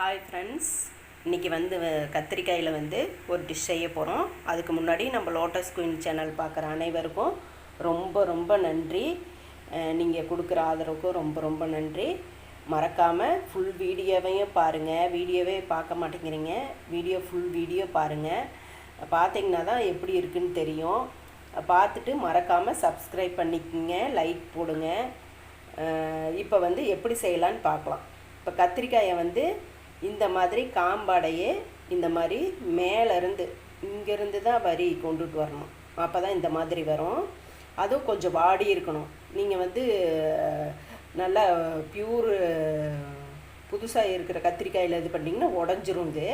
Hi friends இன்றைக்கி வந்து கத்திரிக்காயில் வந்து ஒரு டிஷ் செய்ய போகிறோம் அதுக்கு முன்னாடி நம்ம லோட்டஸ் குயின் சேனல் பார்க்குற அனைவருக்கும் ரொம்ப ரொம்ப நன்றி. நீங்கள் கொடுக்குற ஆதரவுக்கும் ரொம்ப ரொம்ப நன்றி. மறக்காமல் ஃபுல் வீடியோவையும் பாருங்கள் வீடியோவே பார்க்க மாட்டேங்கிறீங்க. வீடியோ ஃபுல் வீடியோ பாருங்கள் பார்த்தீங்கன்னா தான் எப்படி இருக்குன்னு தெரியும். பார்த்துட்டு மறக்காமல் சப்ஸ்கிரைப் பண்ணிக்கோங்க. லைக் போடுங்க. இப்போ வந்து எப்படி செய்யலான்னு பார்க்கலாம். இப்போ கத்திரிக்காயை வந்து இந்த மாதிரி காம்பாடையே இந்த மாதிரி மேலேருந்து இங்கேருந்து தான் வரி கொண்டுட்டு வரணும். அப்போ தான் இந்த மாதிரி வரும். அதுவும் கொஞ்சம் வாடி இருக்கணும். நீங்கள் வந்து நல்லா பியூர் புதுசாக இருக்கிற கத்திரிக்காயில் இது பண்ணிங்கன்னா உடஞ்சிரும் இது.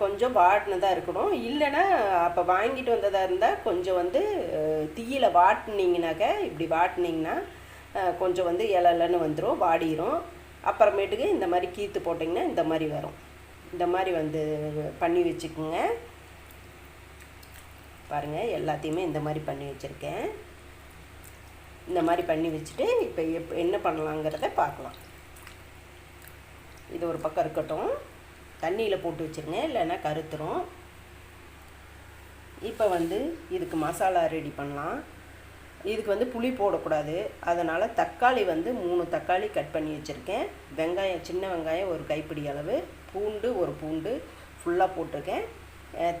கொஞ்சம் வாடினதாக இருக்கணும். இல்லைன்னா அப்போ வாங்கிட்டு வந்ததாக இருந்தால் கொஞ்சம் வந்து தீயில் வாட்டினீங்கனாக்க இப்படி வாட்டினீங்கன்னா கொஞ்சம் வந்து இலன்னு வந்துடும் வாடிடும் அப்புறமேட்டுக்கு இந்த மாதிரி கீத்து போட்டிங்கன்னா இந்த மாதிரி வரும். இந்த மாதிரி வந்து பண்ணி வச்சுக்கோங்க. பாருங்கள் எல்லாத்தையுமே இந்த மாதிரி பண்ணி வச்சுருக்கேன். இந்த மாதிரி பண்ணி வச்சுட்டு இப்போ எப் என்ன பண்ணலாங்கிறத பார்க்கலாம். இது ஒரு பக்கம் இருக்கட்டும். தண்ணியில் போட்டு வச்சுருங்க இல்லைன்னா கருத்துரும். இப்போ வந்து இதுக்கு மசாலா ரெடி பண்ணலாம். இதுக்கு வந்து புளி போடக்கூடாது. அதனால் தக்காளி வந்து மூணு தக்காளி கட் பண்ணி வச்சுருக்கேன். வெங்காயம் சின்ன வெங்காயம் ஒரு கைப்பிடி அளவு பூண்டு ஒரு பூண்டு ஃபுல்லாக போட்டிருக்கேன்.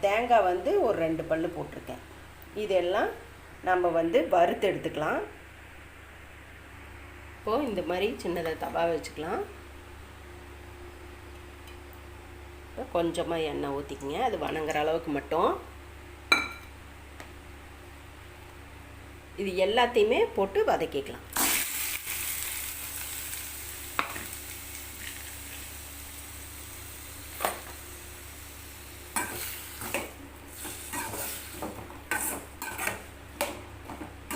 தேங்காய் வந்து ஒரு ரெண்டு பல் போட்டிருக்கேன். இதெல்லாம் நம்ம வந்து வறுத்து எடுத்துக்கலாம். இப்போது இந்த மாதிரி சின்னதாக தவா வச்சுக்கலாம். கொஞ்சமாக எண்ணெய் ஊற்றிக்கிங்க அது வணங்குற அளவுக்கு மட்டும். இது எல்லாத்தையுமே போட்டு வதக்கிக்கலாம்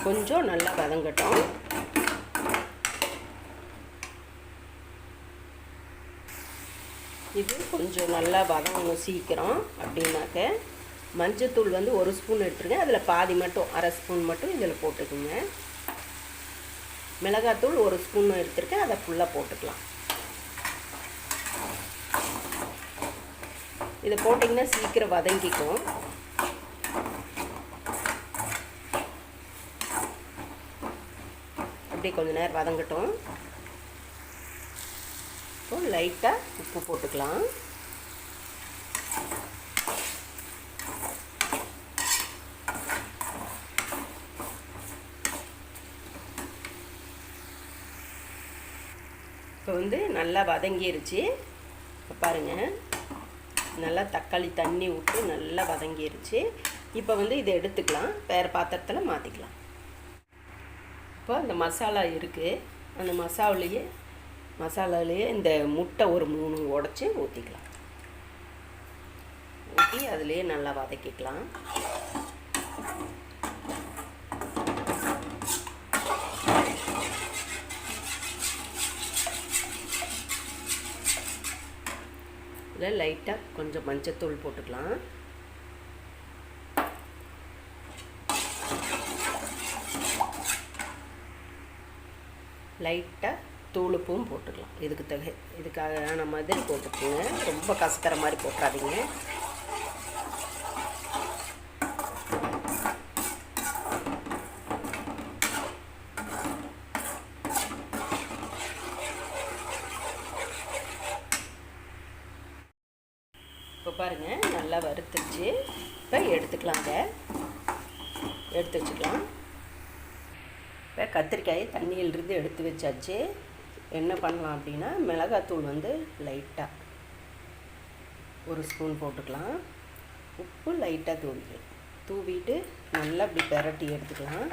கொஞ்சம் நல்லா வதங்கட்டும். இது கொஞ்சம் நல்லா வதங்கணும் சீக்கிரம் அப்படின்னாக்க. மஞ்சத்தூள் வந்து ஒரு ஸ்பூன் எடுத்துருங்க. அதில் பாதி மட்டும் அரை ஸ்பூன் மட்டும் இதில் போட்டுக்குங்க. மிளகாத்தூள் ஒரு ஸ்பூன் எடுத்துருக்கேன். அதை ஃபுல்லாக போட்டுக்கலாம். இதை போட்டிங்கன்னா சீக்கிரம் வதங்கிக்கும். அப்படியே கொஞ்ச நேரம் வதங்கட்டும். இப்போ லைட்டாக உப்பு போட்டுக்கலாம். இப்போ வந்து நல்லா வதங்கிருச்சு. இப்போ பாருங்கள் நல்லா தக்காளி தண்ணி விட்டு நல்லா வதங்கிருச்சு. இப்போ வந்து இதை எடுத்துக்கலாம். வேறு பாத்திரத்தில் மாற்றிக்கலாம் இப்போ இந்த மசாலா இருக்குது அந்த மசாலாலேயே மசாலாலேயே இந்த முட்டை ஒரு மூணு உடச்சி ஊற்றிக்கலாம் ஊற்றி அதுலேயே நல்லா வதக்கிக்கலாம். இதில் லைட்டாக கொஞ்சம் மஞ்சத்தூள் போட்டுக்கலாம். லைட்டாக தூளுப்பும் போட்டுக்கலாம். இதுக்கு தக இதுக்கான மாதிரி போட்டுக்கோங்க. ரொம்ப கசக்கிற மாதிரி போட்டுறாதீங்க. பாருங்கள் நல்லா வறுத்துச்சு இப்போ எடுத்துக்கலாங்க. எடுத்து வச்சுக்கலாம். இப்போ கத்திரிக்காயை தண்ணியிலிருந்து எடுத்து வச்சாச்சு. என்ன பண்ணலாம் அப்படின்னா மிளகாத்தூள் வந்து லைட்டாக ஒரு ஸ்பூன் போட்டுக்கலாம். உப்பு லைட்டாக தூவிக்கலாம் தூவிட்டு நல்லா அப்படி பெரட்டி எடுத்துக்கலாம்.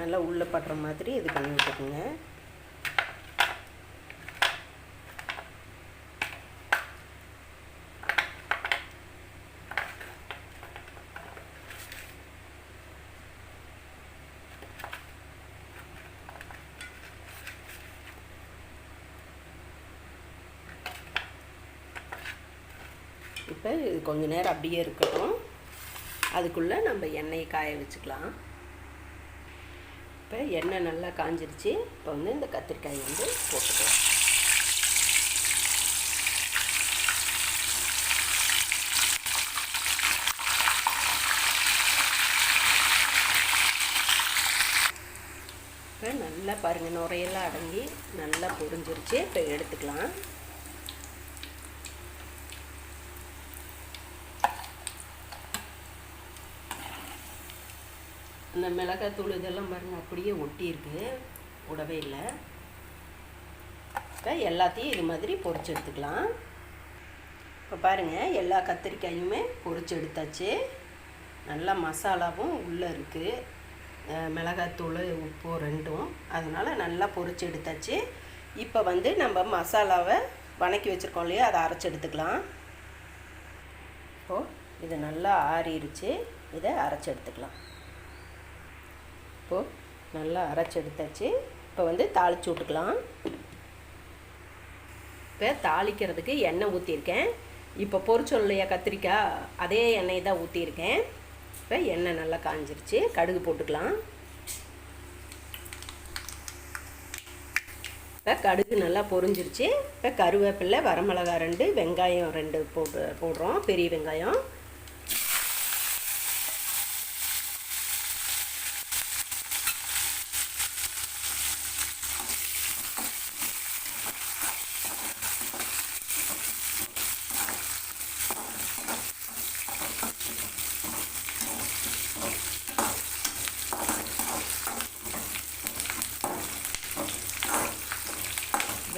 நல்லா உள்ளே படுற மாதிரி இது பண்ணி விட்டுக்குங்க. இப்போ இது கொஞ்ச நேரம் அப்படியே இருக்கட்டும். அதுக்குள்ளே நம்ம எண்ணெயை காய வச்சுக்கலாம். இப்போ எண்ணெய் நல்லா காஞ்சிருச்சு. இப்போ வந்து இந்த கத்திரிக்காயை வந்து போட்டுக்கலாம். இப்போ நல்லா பாருங்கள் நுரையெல்லாம் அடங்கி நல்லா பொரிஞ்சிருச்சு. இப்போ எடுத்துக்கலாம். அந்த மிளகாத்தூள் இதெல்லாம் பாருங்கள் அப்படியே ஒட்டியிருக்கு. விடவே இல்லை. இப்போ எல்லாத்தையும் இது மாதிரி பொரிச்சு எடுத்துக்கலாம். இப்போ பாருங்கள் எல்லா கத்திரிக்காயுமே பொறிச்சு எடுத்தாச்சு. நல்லா மசாலாவும் உள்ளே இருக்குது மிளகாத்தூள் உப்பு ரெண்டும். அதனால் நல்லா பொறிச்சு எடுத்தாச்சு. இப்போ வந்து நம்ம மசாலாவை வணக்கி வச்சுருக்கோம் இல்லையா அதை அரைச்சி எடுத்துக்கலாம். இப்போது இது நல்லா ஆறிடுச்சு இதை அரைச்சி எடுத்துக்கலாம். இப்போது நல்லா அரைச்சி எடுத்தாச்சு. இப்போ வந்து தாளித்து விட்டுக்கலாம். இப்போ தாளிக்கிறதுக்கு எண்ணெய் ஊற்றிருக்கேன் இப்போ பொரிச்சோம் இல்லையா கத்திரிக்காய் அதே எண்ணெய் தான் ஊற்றிருக்கேன் இப்போ எண்ணெய் நல்லா காஞ்சிருச்சு. கடுகு போட்டுக்கலாம். இப்போ கடுகு நல்லா பொரிஞ்சிருச்சு. இப்போ கருவேப்பிலை வரமிளகா ரெண்டு வெங்காயம் ரெண்டு போட்டு போடுறோம். பெரிய வெங்காயம்.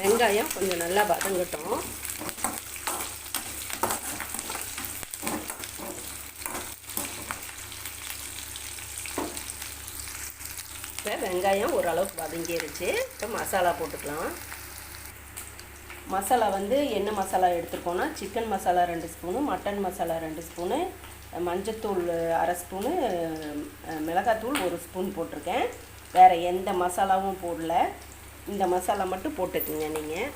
வெங்காயம் கொஞ்சம் நல்லா வதங்கட்டும். இப்போ வெங்காயம் ஓரளவுக்கு வதங்கிருச்சு. இப்போ மசாலா போட்டுக்கலாம். மசாலா வந்து என்ன மசாலா எடுத்துருக்கோன்னா சிக்கன் மசாலா ரெண்டு ஸ்பூனு மட்டன் மசாலா ரெண்டு ஸ்பூனு மஞ்சத்தூள் அரை ஸ்பூனு மிளகாத்தூள் ஒரு ஸ்பூன் போட்டிருக்கேன். வேறு எந்த மசாலாவும் போடல. இந்த மசாலா மட்டும் போட்டுக்குங்க நீங்கள்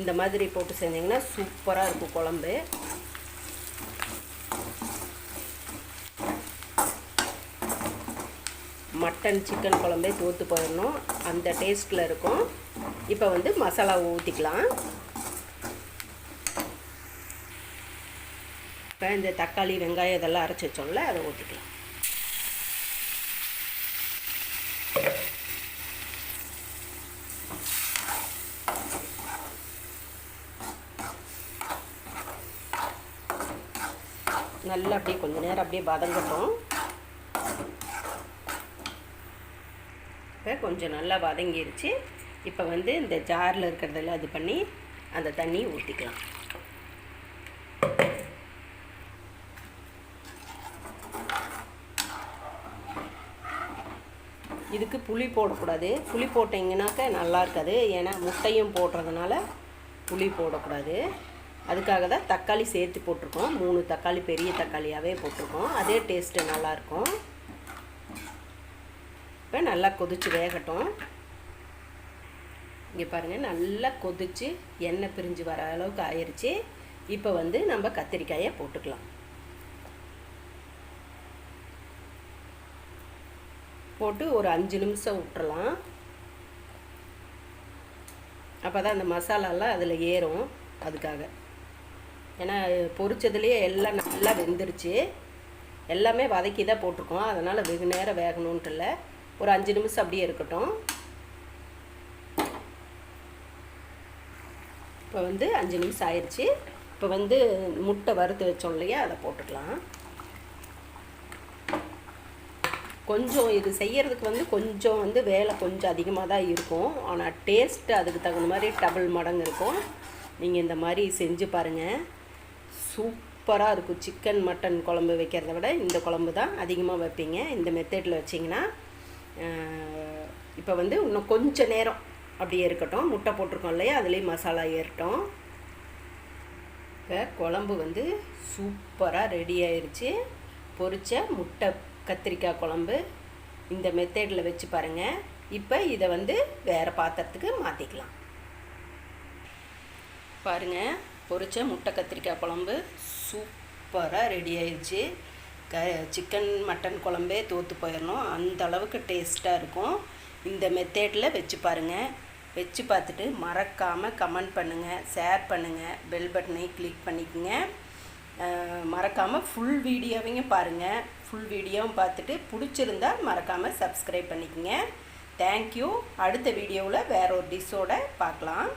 இந்த மாதிரி போட்டு செஞ்சிங்கன்னா சூப்பராக இருக்கும் குழம்பு. மட்டன் சிக்கன் குழம்பே தோற்று போயிடணும். அந்த டேஸ்ட்டில் இருக்கும். இப்போ வந்து மசாலாவை ஊற்றிக்கலாம் இப்போ இந்த தக்காளி வெங்காயம் இதெல்லாம் அரைச்சி வச்சோம்ல அதை ஊற்றிக்கலாம் நல்லா அப்படியே கொஞ்ச நேரம் அப்படியே வதங்கட்டும். இப்போ கொஞ்சம் நல்லா வதங்கிருச்சு. இப்போ வந்து இந்த ஜாரில் இருக்கிறதெல்லாம் இது பண்ணி அந்த தண்ணியை ஊற்றிக்கலாம் இதுக்கு புளி போடக்கூடாது. புளி போட்டிங்கனாக்க நல்லா இருக்காது. ஏன்னா முட்டையும் போடுறதுனால புளி போடக்கூடாது. அதுக்காக தான் தக்காளி சேர்த்து போட்டிருக்கோம். மூணு தக்காளி பெரிய தக்காளியாகவே போட்டிருக்கோம். அதே டேஸ்ட்டு நல்லாயிருக்கும். இப்போ நல்லா கொதித்து வேகட்டும். இங்கே பாருங்கள் நல்லா கொதித்து எண்ணெய் பிரிஞ்சு வர அளவுக்கு ஆயிடுச்சு இப்போ வந்து நம்ம கத்திரிக்காயை போட்டுக்கலாம். போட்டு ஒரு அஞ்சு நிமிஷம் விட்டுறலாம். அப்போ தான் அந்த மசாலாலாம் அதில் ஏறும். அதுக்காக. ஏன்னா பொரிச்சதுலேயே எல்லாம் நல்லா வெந்துருச்சு. எல்லாமே வதக்கி தான் போட்டிருக்கோம். அதனால் வெகு நேரம் வேகணுன்ட்டு இல்லை. ஒரு அஞ்சு நிமிஷம் அப்படியே இருக்கட்டும். இப்போ வந்து அஞ்சு நிமிஷம் ஆயிடுச்சு இப்போ வந்து முட்டை வறுத்து வச்சோம் இல்லையா? அதை போட்டுக்கலாம். கொஞ்சம் இது செய்யறதுக்கு வந்து கொஞ்சம் வந்து வேலை கொஞ்சம் அதிகமாக தான் இருக்கும். ஆனால் டேஸ்ட்டு அதுக்கு தகுந்த மாதிரி டபுள் மடங்கு இருக்கும். நீங்கள் இந்த மாதிரி செஞ்சு பாருங்கள் சூப்பராக இருக்கும். சிக்கன் மட்டன் குழம்பு வைக்கிறத விட இந்த குழம்பு தான் அதிகமாக வைப்பீங்க. இந்த மெத்தடில் வச்சிங்கன்னா இப்போ வந்து இன்னும் கொஞ்சம் நேரம் அப்படியே இருக்கட்டும். முட்டை போட்டிருக்கோம் இல்லையா? அதுலேயும் மசாலா ஏறட்டும். இப்போ குழம்பு வந்து சூப்பராக ரெடி ஆயிடுச்சு பொரித்த முட்டை கத்திரிக்காய் குழம்பு இந்த மெத்தடில் வச்சு பாருங்கள் இப்போ இதை வந்து வேறு பாத்திரத்துக்கு மாற்றிக்கலாம் பாருங்கள் பொரித்த முட்டை கத்திரிக்காய் குழம்பு சூப்பராக ரெடி ஆயிடுச்சு. க சிக்கன் மட்டன் குழம்பே தோற்று போயிடணும் அந்த அளவுக்கு டேஸ்ட்டாக இருக்கும். இந்த மெத்தேடில் வச்சு பாருங்கள் வச்சு பார்த்துட்டு மறக்காமல் கமெண்ட் பண்ணுங்கள் ஷேர் பண்ணுங்கள் பெல் பட்டனை கிளிக் பண்ணிக்கோங்க. மறக்காமல் ஃபுல் வீடியோவையும் பாருங்கள் ஃபுல் வீடியோவும் பார்த்துட்டு பிடிச்சிருந்தா மறக்காமல் சப்ஸ்கிரைப் பண்ணிக்கோங்க. தேங்க்யூ அடுத்த வீடியோவில் வேற ஒரு டிஷ்ஷோட பார்க்கலாம்.